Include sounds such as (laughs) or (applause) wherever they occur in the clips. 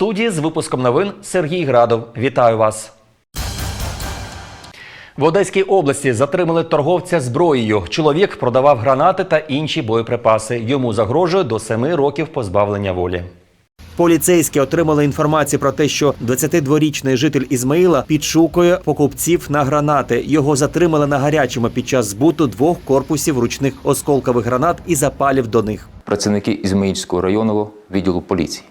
студії з випуском новин Сергій Градов. Вітаю вас. В Одеській області затримали торговця зброєю. Чоловік продавав гранати та інші боєприпаси. Йому загрожує до семи років позбавлення волі. Поліцейські отримали інформацію про те, що 22-річний житель Ізмаїла підшукує покупців на гранати. Його затримали на гарячому під час збуту двох корпусів ручних осколкових гранат і запалів до них. працівники Ізмаїльського районного відділу поліції.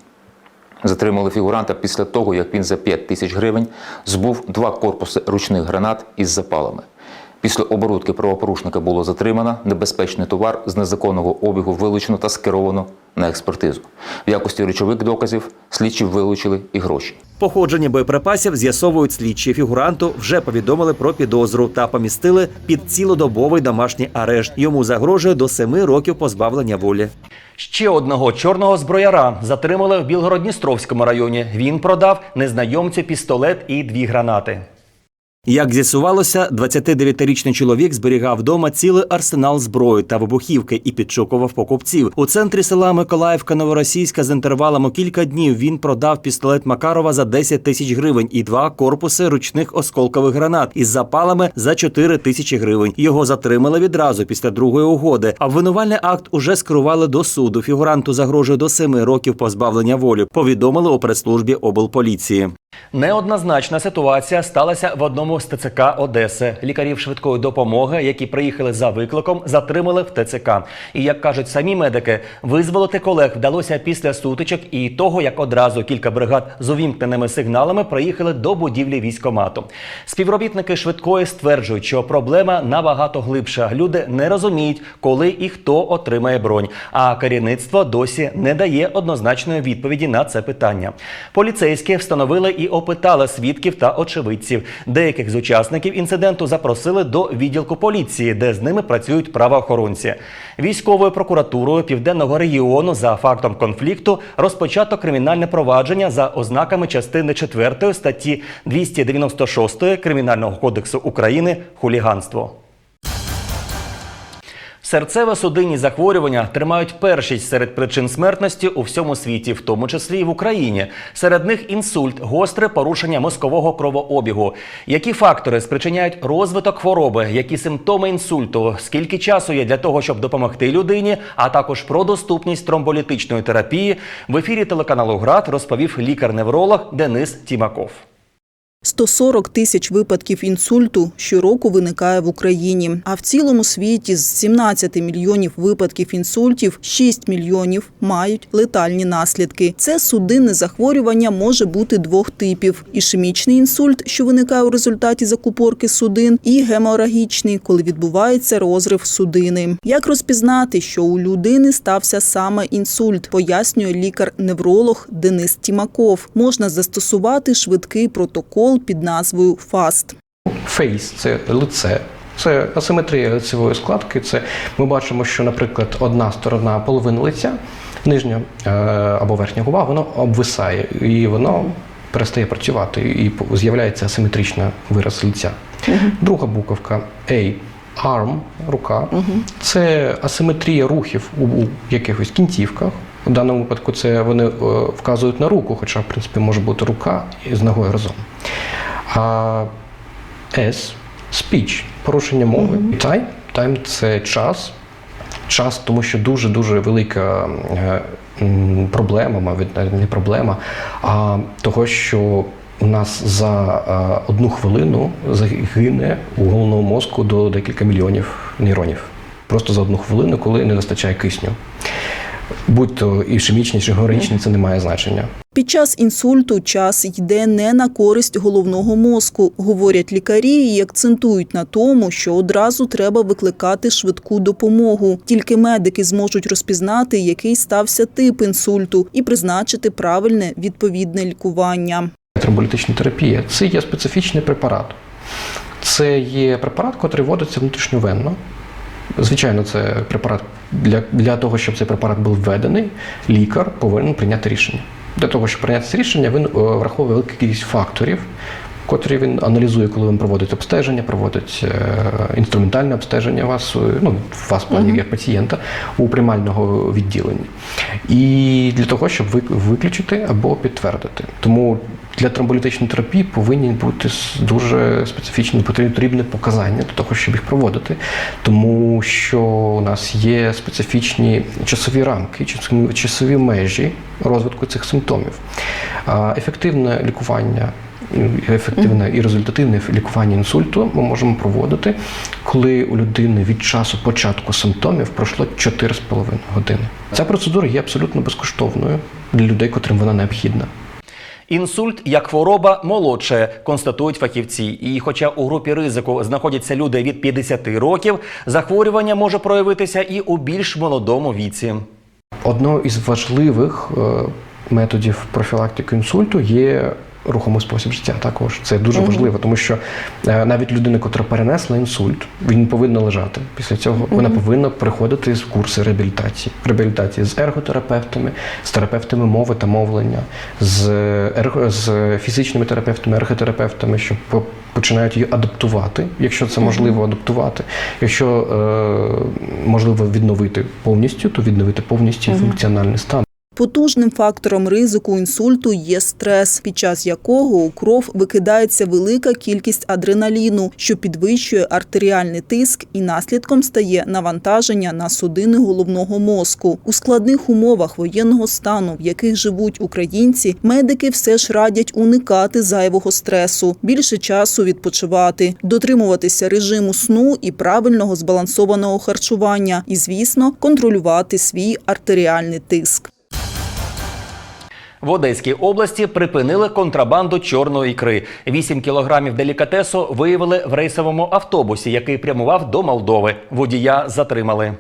Затримали фігуранта після того, як він за 5 тисяч гривень збув два корпуси ручних гранат із запалами. Після оборудки правопорушника було затримано небезпечний товар з незаконного обігу вилучено та скеровано на експертизу. В якості речових доказів слідчі вилучили і гроші. Походження боєприпасів з'ясовують слідчі. Фігуранту вже повідомили про підозру та помістили під цілодобовий домашній арешт. Йому загрожує до семи років позбавлення волі. Ще одного чорного зброяра затримали в Білгород-Дністровському районі. Він продав незнайомцю пістолет і дві гранати. Як з'ясувалося, 29-річний чоловік зберігав вдома цілий арсенал зброї та вибухівки і підшукував покупців. У центрі села Миколаївка Новоросійська з інтервалом у кілька днів він продав пістолет Макарова за 10 тисяч гривень і два корпуси ручних осколкових гранат із запалами за 4 тисячі гривень. Його затримали відразу після другої угоди. А обвинувальний акт уже скерували до суду. Фігуранту загрожує до 7 років позбавлення волі. Повідомили у прес-службі облполіції. Неоднозначна ситуація сталася в одному з ТЦК Одеси. Лікарів швидкої допомоги, які приїхали за викликом, затримали в ТЦК. І як кажуть самі медики, визволити колег вдалося після сутичок і того, як одразу кілька бригад з увімкненими сигналами приїхали до будівлі військомату. Співробітники швидкої стверджують, що проблема набагато глибша. Люди не розуміють, коли і хто отримає бронь. А керівництво досі не дає однозначної відповіді на це питання. Поліцейські встановили і опитали свідків та очевидців. Деяких з учасників інциденту запросили до відділку поліції, де з ними працюють правоохоронці. Військовою прокуратурою південного регіону за фактом конфлікту розпочато кримінальне провадження за ознаками частини 4 статті 296 Кримінального кодексу України хуліганство. Серцево-судинні захворювання тримають першість серед причин смертності у всьому світі, в тому числі і в Україні. Серед них інсульт, гостре порушення мозкового кровообігу. Які фактори спричиняють розвиток хвороби, які симптоми інсульту, скільки часу є для того, щоб допомогти людині, а також про доступність тромболітичної терапії в ефірі телеканалу ГРАД розповів лікар-невролог Денис Тімаков. 140 тисяч випадків інсульту щороку виникає в Україні. А в цілому світі з 17 мільйонів випадків інсультів 6 мільйонів мають летальні наслідки. Це судинне захворювання може бути двох типів: ішемічний інсульт, що виникає у результаті закупорки судин, і геморагічний, коли відбувається розрив судини. Як розпізнати, що у людини стався саме інсульт, пояснює лікар-невролог Денис Тімаков. Можна застосувати швидкий протокол під назвою ФАСТ. Фейс це лице. Це асиметрія лицевої складки. Це ми бачимо, що, наприклад, одна сторона половина лиця, нижня е, або верхня губа, воно обвисає і воно перестає працювати, і з'являється асиметричний вираз лиця. Друга буковка A. Arm, рука. Це асиметрія рухів у, у якихось кінцівках. У даному випадку це вони е, вказують на руку, хоча, в принципі, може бути рука з ногою разом. А S speech порушення мови. Time time – це час. Час, тому що дуже дуже велика е, проблема, мабуть, не проблема, а того, що у нас за е, одну хвилину загине у головному мозку до декілька мільйонів нейронів. Просто за одну хвилину, коли не вистачає кисню. Будь-то ішемічний чи георгічний, це не має значення. Під час інсульту час йде не на користь головного мозку, говорять лікарі і акцентують на тому, що одразу треба викликати швидку допомогу. Тільки медики зможуть розпізнати, який стався тип інсульту, і призначити правильне відповідне лікування. Тромболітична терапія це є специфічний препарат. Це є препарат, який вводиться внутрішньовенно. Звичайно, це препарат для, для того, щоб цей препарат був введений, лікар повинен прийняти рішення. Для того, щоб прийняти це рішення, він е, враховує велику кількість факторів, котрі він аналізує, коли він проводить обстеження, проводить е, інструментальне обстеження вас, е, ну, вас пані як пацієнта у приймального відділенні. І для того, щоб ви- виключити або підтвердити. Тому для тромболітичної терапії повинні бути дуже специфічні потрібні показання для того, щоб їх проводити, тому що у нас є специфічні часові рамки, часові межі розвитку цих симптомів. Ефективне лікування. Ефективне і результативне лікування інсульту ми можемо проводити, коли у людини від часу початку симптомів пройшло 4,5 години. Ця процедура є абсолютно безкоштовною для людей, котрим вона необхідна. Інсульт як хвороба молодше, констатують фахівці. І хоча у групі ризику знаходяться люди від 50 років, захворювання може проявитися і у більш молодому віці. Одною із важливих е, методів профілактики інсульту є рухомий спосіб життя. Також це дуже важливо, тому що е, навіть людина, котра перенесла інсульт, він повинна лежати. Після цього вона повинна приходити з курси реабілітації. Реабілітації з ерготерапевтами, з терапевтами мови та мовлення, з, ерго, з фізичними терапевтами, ерготерапевтами, що по- починають її адаптувати, якщо це можливо адаптувати. Якщо е, можливо відновити повністю, то відновити повністю функціональний стан. Потужним фактором ризику інсульту є стрес, під час якого у кров викидається велика кількість адреналіну, що підвищує артеріальний тиск і наслідком стає навантаження на судини головного мозку. У складних умовах воєнного стану, в яких живуть українці, медики все ж радять уникати зайвого стресу, більше часу відпочивати, дотримуватися режиму сну і правильного збалансованого харчування, і, звісно, контролювати свій артеріальний тиск. В Одеській області припинили контрабанду чорної ікри. 8 кілограмів делікатесу виявили в рейсовому автобусі, який прямував до Молдови. Водія затримали.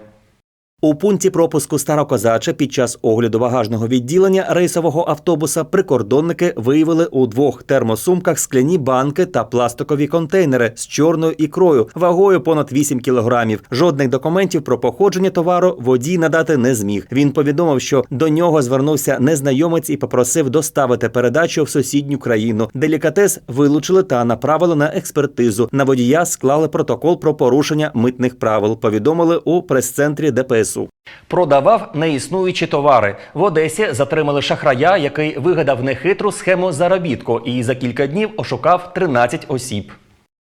У пункті пропуску Старокозача під час огляду багажного відділення рейсового автобуса прикордонники виявили у двох термосумках скляні банки та пластикові контейнери з чорною ікрою вагою понад 8 кілограмів. Жодних документів про походження товару водій надати не зміг. Він повідомив, що до нього звернувся незнайомець і попросив доставити передачу в сусідню країну. Делікатес вилучили та направили на експертизу. На водія склали протокол про порушення митних правил. Повідомили у прес-центрі ДПСУ. Продавав неіснуючі товари. В Одесі затримали шахрая, який вигадав нехитру схему заробітку і за кілька днів ошукав 13 осіб.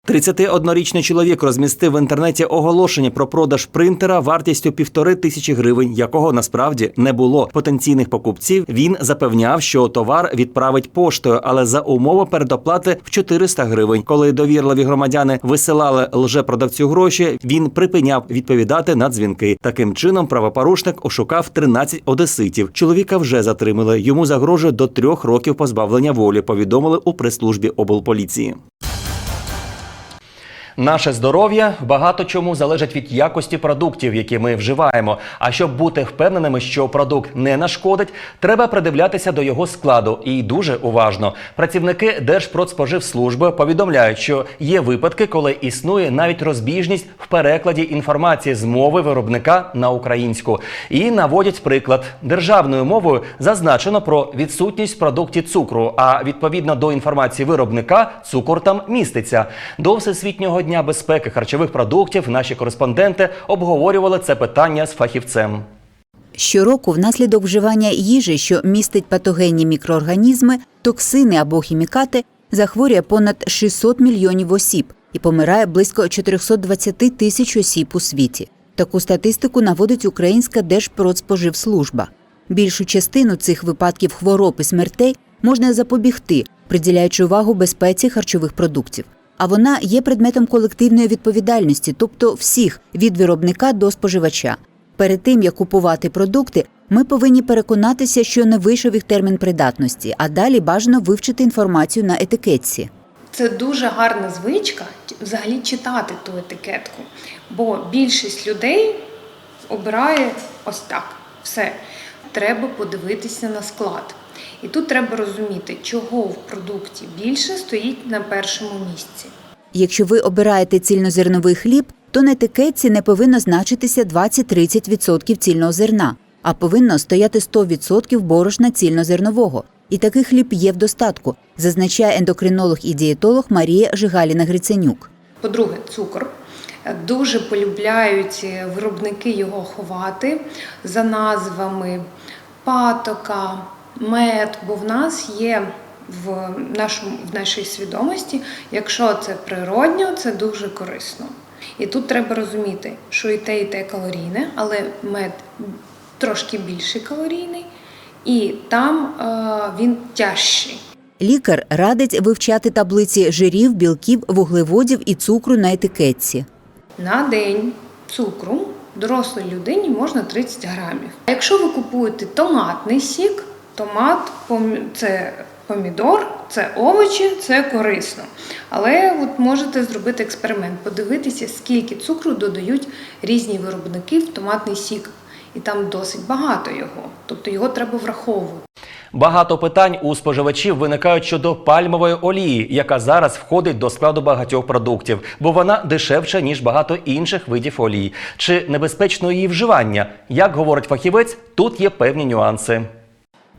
31-річний чоловік розмістив в інтернеті оголошення про продаж принтера вартістю півтори тисячі гривень, якого насправді не було. Потенційних покупців він запевняв, що товар відправить поштою, але за умови передоплати в 400 гривень. Коли довірливі громадяни висилали лжепродавцю гроші, він припиняв відповідати на дзвінки. Таким чином, правопорушник ошукав 13 одеситів. Чоловіка вже затримали. Йому загрожує до трьох років позбавлення волі. Повідомили у прес-службі облполіції. Наше здоров'я багато чому залежить від якості продуктів, які ми вживаємо. А щоб бути впевненими, що продукт не нашкодить, треба придивлятися до його складу і дуже уважно. Працівники Держпродспоживслужби повідомляють, що є випадки, коли існує навіть розбіжність в перекладі інформації з мови виробника на українську. І наводять приклад державною мовою зазначено про відсутність в продукті цукру. А відповідно до інформації виробника, цукор там міститься. До всесвітнього дня безпеки харчових продуктів наші кореспонденти обговорювали це питання з фахівцем. Щороку внаслідок вживання їжі, що містить патогенні мікроорганізми, токсини або хімікати, захворює понад 600 мільйонів осіб і помирає близько 420 тисяч осіб у світі. Таку статистику наводить Українська Держпродспоживслужба. Більшу частину цих випадків хвороб і смертей можна запобігти, приділяючи увагу безпеці харчових продуктів. А вона є предметом колективної відповідальності, тобто всіх від виробника до споживача. Перед тим як купувати продукти, ми повинні переконатися, що не вийшов їх термін придатності, а далі бажано вивчити інформацію на етикетці. Це дуже гарна звичка взагалі читати ту етикетку, бо більшість людей обирає ось так. Все. Треба подивитися на склад. І тут треба розуміти, чого в продукті більше стоїть на першому місці. Якщо ви обираєте цільнозерновий хліб, то на етикетці не повинно значитися 20-30% цільного зерна, а повинно стояти 100% борошна цільнозернового. І такий хліб є в достатку, зазначає ендокринолог і дієтолог Марія Жигаліна Гриценюк. По-друге, цукор. Дуже полюбляють виробники його ховати за назвами патока, мед, бо в нас є в, нашому, в нашій свідомості, якщо це природньо, це дуже корисно. І тут треба розуміти, що і те, і те калорійне, але мед трошки більший калорійний, і там е, він тяжчий. Лікар радить вивчати таблиці жирів, білків, вуглеводів і цукру на етикетці. На день цукру дорослій людині можна 30 грамів. А якщо ви купуєте томатний сік, томат це помідор, це овочі, це корисно. Але от можете зробити експеримент, подивитися, скільки цукру додають різні виробники в томатний сік. І там досить багато його, тобто його треба враховувати. Багато питань у споживачів виникають щодо пальмової олії, яка зараз входить до складу багатьох продуктів, бо вона дешевша ніж багато інших видів олій. Чи небезпечно її вживання? Як говорить фахівець, тут є певні нюанси.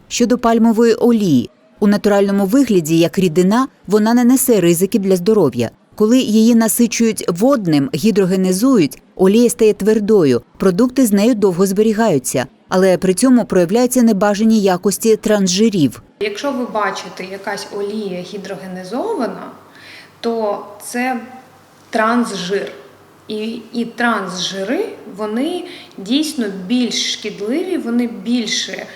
Щодо пальмової олії, у натуральному вигляді, як рідина, вона не несе ризики для здоров'я. Коли її насичують водним, гідрогенізують, олія стає твердою, продукти з нею довго зберігаються, але при цьому проявляються небажані якості трансжирів. Якщо ви бачите якась олія гідрогенізована, то це трансжир. І, і трансжири вони дійсно більш шкідливі, вони більше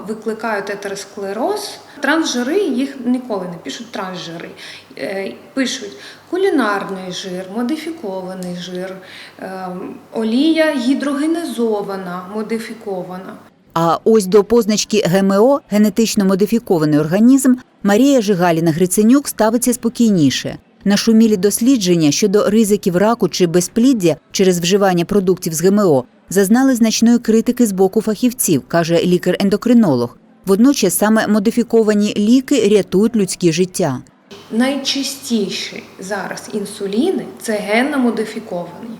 викликають атеросклероз. Трансжири їх ніколи не пишуть трансжири. Е, Пишуть кулінарний жир, модифікований жир, е, олія гідрогенізована, модифікована. А ось до позначки ГМО генетично модифікований організм Марія Жигаліна Гриценюк ставиться спокійніше. Нашумілі дослідження щодо ризиків раку чи безпліддя через вживання продуктів з ГМО зазнали значної критики з боку фахівців, каже лікар-ендокринолог. Водночас саме модифіковані ліки рятують людські життя. Найчастіші зараз інсуліни це генно модифіковані.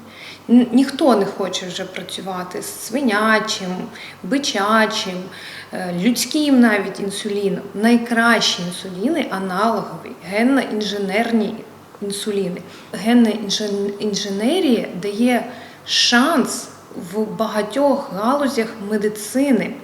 Ніхто не хоче вже працювати з свинячим, бичачим, е, людським навіть інсуліном. Найкращі інсуліни аналогові, генно-інженерні інсуліни. Генна інженерія дає шанс в багатьох галузях медицини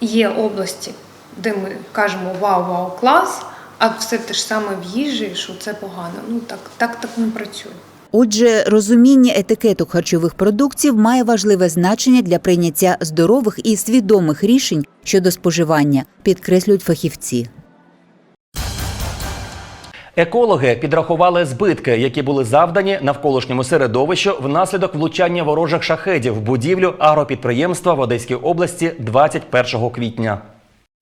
є області, де ми кажемо вау-вау клас, а все те ж саме в їжі, що це погано. Ну так, так, так не працює. Отже, розуміння етикеток харчових продуктів має важливе значення для прийняття здорових і свідомих рішень щодо споживання, підкреслюють фахівці. Екологи підрахували збитки, які були завдані навколишньому середовищу внаслідок влучання ворожих шахедів в будівлю агропідприємства в Одеській області 21 квітня.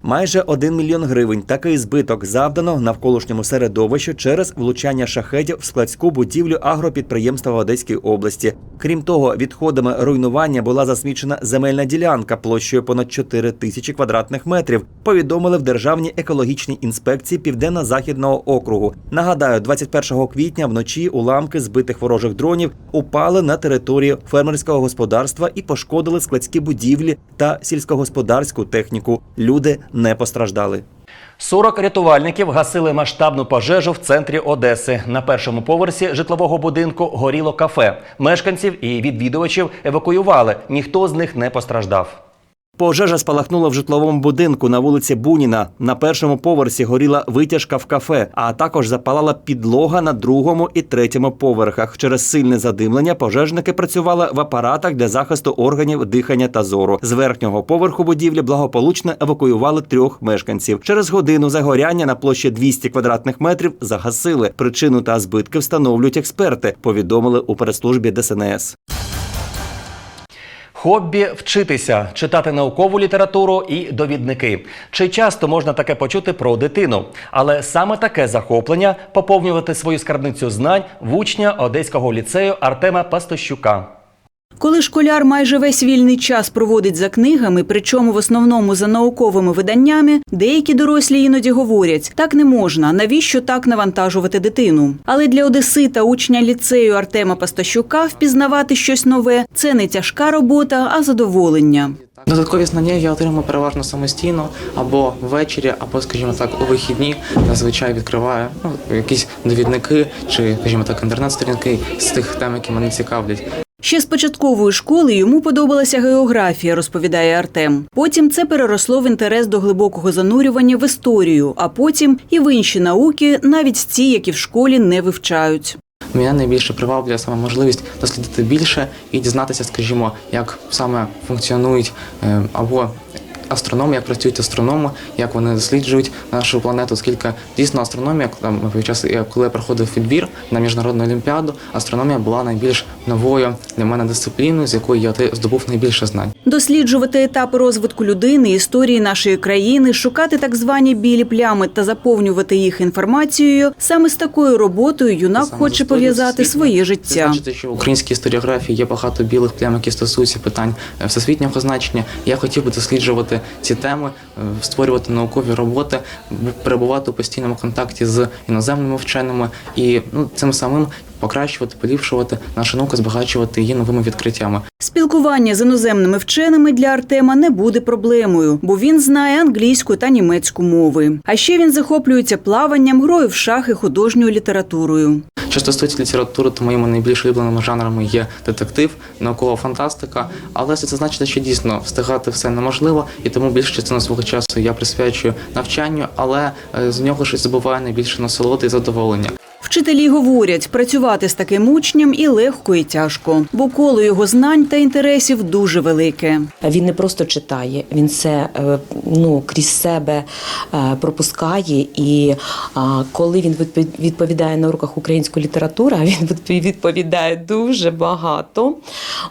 Майже 1 мільйон гривень такий збиток завдано навколишньому середовищу через влучання шахедів в складську будівлю агропідприємства в Одеській області. Крім того, відходами руйнування була засмічена земельна ділянка площею понад 4 тисячі квадратних метрів. Повідомили в Державній екологічній інспекції Південно-Західного округу. Нагадаю, 21 квітня вночі уламки збитих ворожих дронів упали на територію фермерського господарства і пошкодили складські будівлі та сільськогосподарську техніку. Люди не постраждали. 40 рятувальників гасили масштабну пожежу в центрі Одеси. На першому поверсі житлового будинку горіло кафе. Мешканців і відвідувачів евакуювали. Ніхто з них не постраждав. Пожежа спалахнула в житловому будинку на вулиці Буніна. На першому поверсі горіла витяжка в кафе, а також запалала підлога на другому і третьому поверхах. Через сильне задимлення пожежники працювали в апаратах для захисту органів дихання та зору. З верхнього поверху будівлі благополучно евакуювали трьох мешканців. Через годину загоряння на площі 200 квадратних метрів загасили. Причину та збитки встановлюють експерти. Повідомили у прес-службі ДСНС. Хобі вчитися, читати наукову літературу і довідники. Чи часто можна таке почути про дитину? Але саме таке захоплення поповнювати свою скарбницю знань в учня Одеського ліцею Артема Пастощука. Коли школяр майже весь вільний час проводить за книгами, причому в основному за науковими виданнями, деякі дорослі іноді говорять: так не можна, навіщо так навантажувати дитину? Але для одесита, учня ліцею Артема Пастащука, впізнавати щось нове це не тяжка робота, а задоволення. Додаткові знання я отримую переважно самостійно або ввечері, або, скажімо так, у вихідні зазвичай відкриваю ну, якісь довідники чи, скажімо так, інтернет-сторінки з тих тем, які мене цікавлять. Ще з початкової школи йому подобалася географія, розповідає Артем. Потім це переросло в інтерес до глибокого занурювання в історію, а потім і в інші науки, навіть ті, які в школі не вивчають. Мене найбільше приваблює саме можливість дослідити більше і дізнатися, скажімо, як саме функціонують е, або астрономи, як працюють астрономи, як вони досліджують нашу планету. Оскільки дійсно астрономія, там під час коли я проходив відбір на міжнародну олімпіаду, астрономія була найбільш новою для мене дисципліною, з якої я здобув найбільше знань. Досліджувати етапи розвитку людини, історії нашої країни, шукати так звані білі плями та заповнювати їх інформацією. Саме з такою роботою юнак Саме хоче пов'язати своє життя. значить, що в українській історіографії є багато білих плям, які стосуються питань е, всесвітнього значення. Я хотів би досліджувати ці теми, е, створювати наукові роботи, перебувати у постійному контакті з іноземними вченими. І ну, цим самим покращувати, поліпшувати нашу науку, збагачувати її новими відкриттями. Спілкування з іноземними вченими для Артема не буде проблемою, бо він знає англійську та німецьку мови. А ще він захоплюється плаванням, грою в шахи, художньою літературою. Що стосується літератури, то моїми найбільш улюбленими жанрами є детектив, наукова фантастика. Але це значить, що дійсно встигати все неможливо, і тому більшу частину свого часу я присвячую навчанню, але е, з нього щось забуваю найбільше насолоди і задоволення. Вчителі говорять, працювати з таким учнем і легко, і тяжко, бо коло його знань та інтересів дуже велике. Він не просто читає, він це е, ну, крізь себе е, пропускає. І коли він відпо- відповідає на уроках української літератури, він відпо- відповідає дуже багато.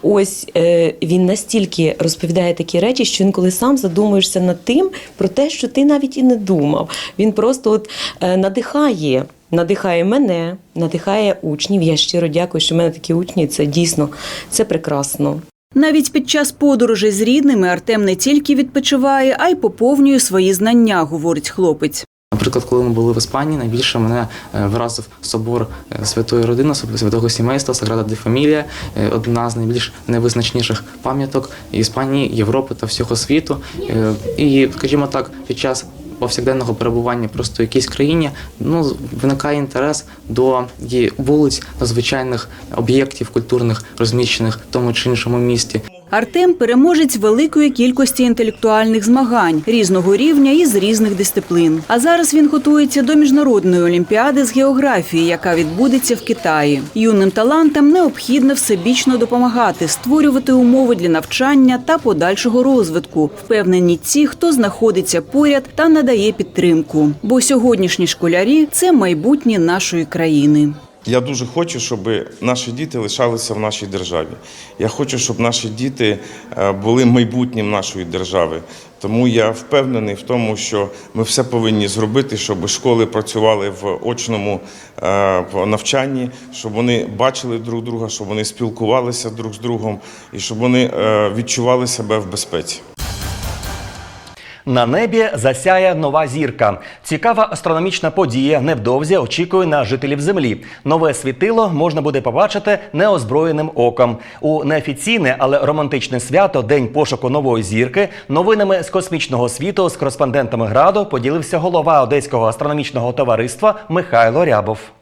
Ось е, він настільки розповідає такі речі, що інколи сам задумуєшся над тим про те, що ти навіть і не думав. Він просто от надихає. Надихає мене, надихає учнів. Я щиро дякую, що в мене такі учні. Це дійсно це прекрасно. Навіть під час подорожей з рідними Артем не тільки відпочиває, а й поповнює свої знання, говорить хлопець. Наприклад, коли ми були в Іспанії, найбільше мене е, вразив собор е, святої родини, собор святого сімейства, Саграда де Фамілія, одна з найбільш найвизначніших пам'яток Іспанії, Європи та всього світу. Е, І, скажімо так, під час повсякденного перебування просто в якійсь країні ну, виникає інтерес до вулиць, до звичайних об'єктів культурних, розміщених в тому чи іншому місті. Артем переможець великої кількості інтелектуальних змагань різного рівня і з різних дисциплін. А зараз він готується до міжнародної олімпіади з географії, яка відбудеться в Китаї. Юним талантам необхідно всебічно допомагати, створювати умови для навчання та подальшого розвитку. Впевнені ті, хто знаходиться поряд та надає підтримку. Бо сьогоднішні школярі це майбутнє нашої країни. Я дуже хочу, щоб наші діти лишалися в нашій державі. Я хочу, щоб наші діти е, були майбутнім нашої держави. Тому я впевнений в тому, що ми все повинні зробити, щоб школи працювали в очному е, навчанні, щоб вони бачили друг друга, щоб вони спілкувалися друг з другом і щоб вони е, відчували себе в безпеці. На небі засяє нова зірка. Цікава астрономічна подія невдовзі очікує на жителів Землі. Нове світило можна буде побачити неозброєним оком. У неофіційне, але романтичне свято День пошуку нової зірки. Новинами з космічного світу з кореспондентами граду поділився голова Одеського астрономічного товариства Михайло Рябов.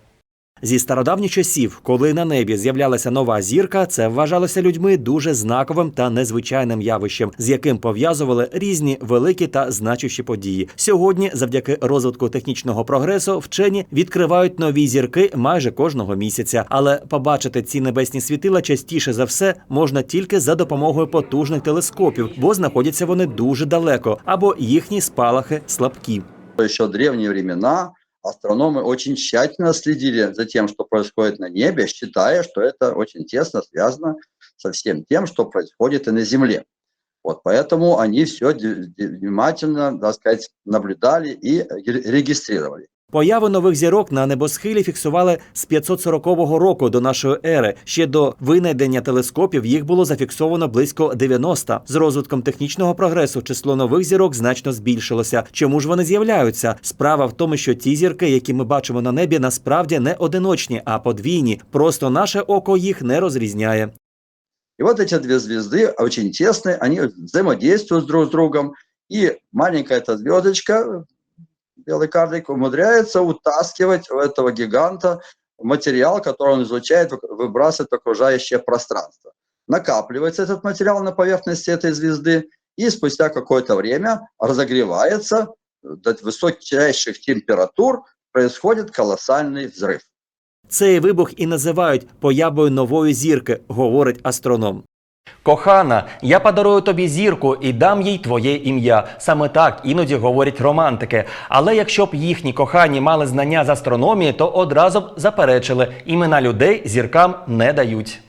Зі стародавніх часів, коли на небі з'являлася нова зірка, це вважалося людьми дуже знаковим та незвичайним явищем, з яким пов'язували різні великі та значущі події. Сьогодні, завдяки розвитку технічного прогресу, вчені відкривають нові зірки майже кожного місяця. Але побачити ці небесні світила частіше за все можна тільки за допомогою потужних телескопів, бо знаходяться вони дуже далеко, або їхні спалахи слабкі. еще в древние времена астрономы очень тщательно следили за тем, что происходит на небе, считая, что это очень тесно связано со всем тем, что происходит и на Земле. Вот поэтому они все внимательно, так сказать, наблюдали и ре- регистрировали. Появу нових зірок на небосхилі фіксували з 540 року до нашої ери. Ще до винайдення телескопів їх було зафіксовано близько 90. З розвитком технічного прогресу число нових зірок значно збільшилося. Чому ж вони з'являються? Справа в тому, що ті зірки, які ми бачимо на небі, насправді не одиночні, а подвійні. Просто наше око їх не розрізняє. И вот эти две звезды очень тесные, они взаимодействуют друг с другом, и маленькая эта звездочка, белый карлик, умудряется утаскивать у этого гиганта материал, который он излучает, вы- выбрасывает в окружающее пространство. Накапливается этот материал на поверхности этой звезды, и спустя какое-то время разогревается до высочайших температур, происходит колоссальный взрыв. Цей вибух і називають появою нової зірки, говорить астроном. Кохана, я подарую тобі зірку і дам їй твоє ім'я. Саме так іноді говорять романтики. Але якщо б їхні кохані мали знання з астрономії, то одразу б заперечили імена людей зіркам не дають.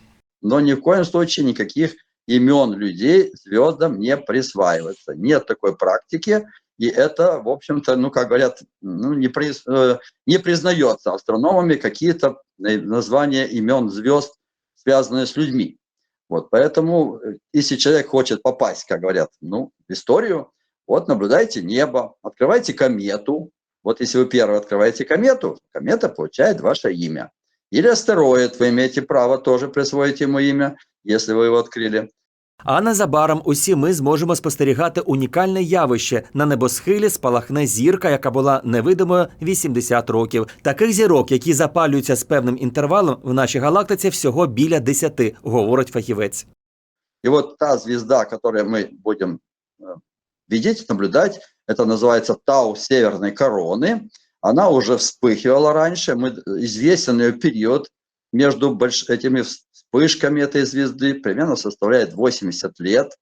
но ни в коем случае никаких имен людей звездам не присваивается. Нет такой практики, и это, в общем-то, ну, как говорят, ну, не, приз- э, не признается астрономами какие-то на- названия имен звезд, связанные с людьми. Вот, поэтому, э, если человек хочет попасть, как говорят, ну, в историю, вот наблюдайте небо, открывайте комету. Вот если вы первый открываете комету, комета получает ваше имя. Или астероид, вы имеете право тоже присвоить ему имя, если вы его открыли. А незабаром усі ми зможемо спостерігати унікальне явище. На небосхилі спалахне зірка, яка була невидимою 80 років. Таких зірок, які запалюються з певним інтервалом, в нашій галактиці всього біля 10, говорить фахівець. И вот та звезда, которую мы будем э, видеть, наблюдать, это называется Тау Северной Короны. Она уже вспыхивала раньше, мы, известен ее период между больш... этими вспышками этой звезды, примерно составляет 80 лет.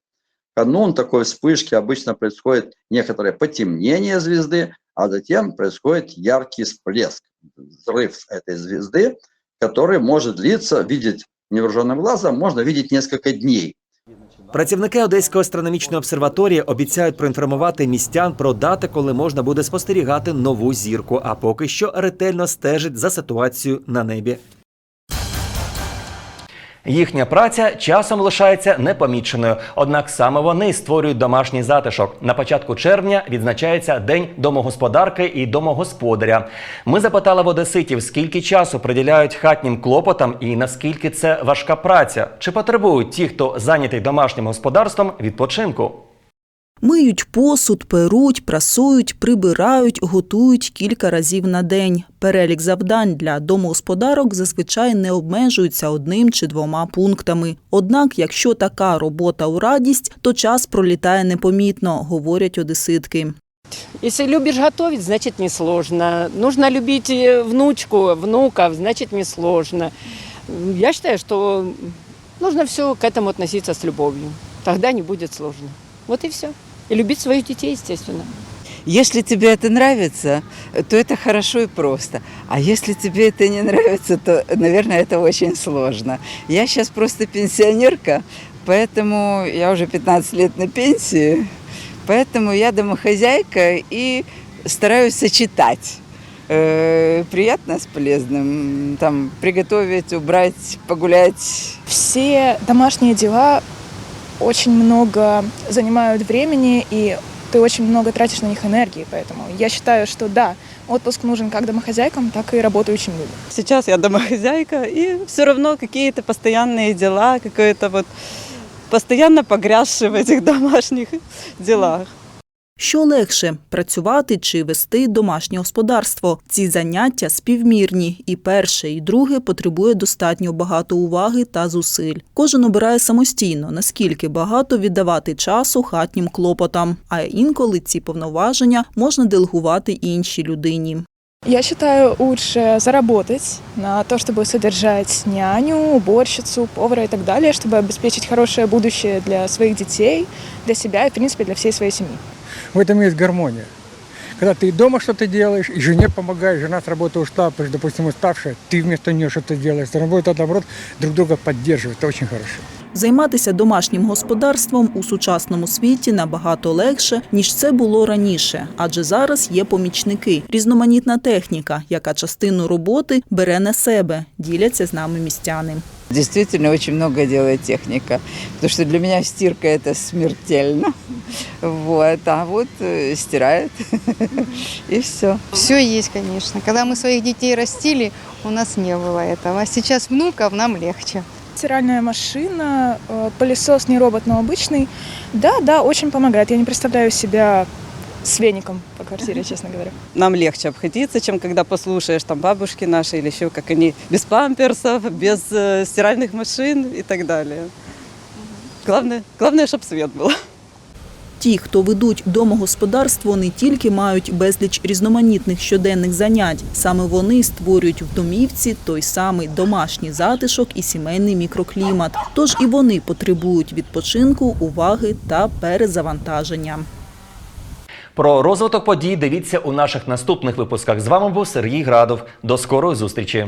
Канун такой вспышки обычно происходит некоторое потемнение звезды, а затем происходит яркий всплеск, взрыв этой звезды, который может длиться, видеть невооруженным глазом, можно видеть несколько дней. Працівники Одеської астрономічної обсерваторії обіцяють проінформувати містян про дати, коли можна буде спостерігати нову зірку. А поки що ретельно стежить за ситуацією на небі. Їхня праця часом лишається непоміченою. Однак саме вони створюють домашній затишок. На початку червня відзначається День домогосподарки і домогосподаря. Ми запитали в одеситів, скільки часу приділяють хатнім клопотам і наскільки це важка праця, чи потребують ті, хто зайнятий домашнім господарством, відпочинку. Миють посуд, перуть, прасують, прибирають, готують кілька разів на день. Перелік завдань для домогосподарок зазвичай не обмежується одним чи двома пунктами. Однак, якщо така робота у радість, то час пролітає непомітно, говорять одеситки. Если любишь готовить, значит несложно. Нужно любить э, внучку, внуков, значит несложно. Я считаю, что нужно все к этому относиться с любовью. Тогда не будет сложно. Вот и все. И любить своих детей, естественно. Если тебе это нравится, то это хорошо и просто. А если тебе это не нравится, то, наверное, это очень сложно. Я сейчас просто пенсионерка, поэтому я уже 15 лет на пенсии, поэтому я домохозяйка и стараюсь сочетать э, приятное с полезным. Там приготовить, убрать, погулять. Все домашние дела очень много занимают времени, и ты очень много тратишь на них энергии. Поэтому я считаю, что да, отпуск нужен как домохозяйкам, так и работающим людям. Сейчас я домохозяйка, и все равно какие-то постоянные дела, какое-то вот постоянно погрязшие в этих домашних (laughs) делах. Що легше працювати чи вести домашнє господарство? Ці заняття співмірні, і перше, і друге потребує достатньо багато уваги та зусиль. Кожен обирає самостійно, наскільки багато віддавати часу хатнім клопотам, а інколи ці повноваження можна делегувати іншій людині. Я считаю, лучше заработать на то, чтобы содержать няню, уборщицу, повара и так далее, чтобы обеспечить хорошее будущее для своих детей, для себя и, в принципе, для всей своей семьи. В этом есть гармония. Когда ты и дома что-то делаешь, и жене помогаешь, жена с работы ушла, допустим, уставшая, ты вместо нее что-то делаешь. Работа, наоборот, друг друга поддерживает. Это очень хорошо. Займатися домашнім господарством у сучасному світі набагато легше, ніж це було раніше, адже зараз є помічники, різноманітна техніка, яка частину роботи бере на себе, діляться з нами містяни. Действительно, очень много делает техника, потому что для меня стирка это смертельно. Вот, а вот э, стирает (laughs) и все. Все есть, конечно. Когда мы своих детей растили, у нас не было этого. А сейчас внуков нам легче. стиральная машина, э, пылесос не робот, но обычный. Да, да, очень помогает. Я не представляю себя с веником по квартире, честно говоря. Нам легче обходиться, чем когда послушаешь там бабушки наши или еще как они без памперсов, без э, стиральных машин и так далее. Главное, главное, чтобы свет был. Ті, хто ведуть домогосподарство, не тільки мають безліч різноманітних щоденних занять. Саме вони створюють в домівці той самий домашній затишок і сімейний мікроклімат. Тож і вони потребують відпочинку, уваги та перезавантаження. Про розвиток подій дивіться у наших наступних випусках. З вами був Сергій Градов. До скорої зустрічі.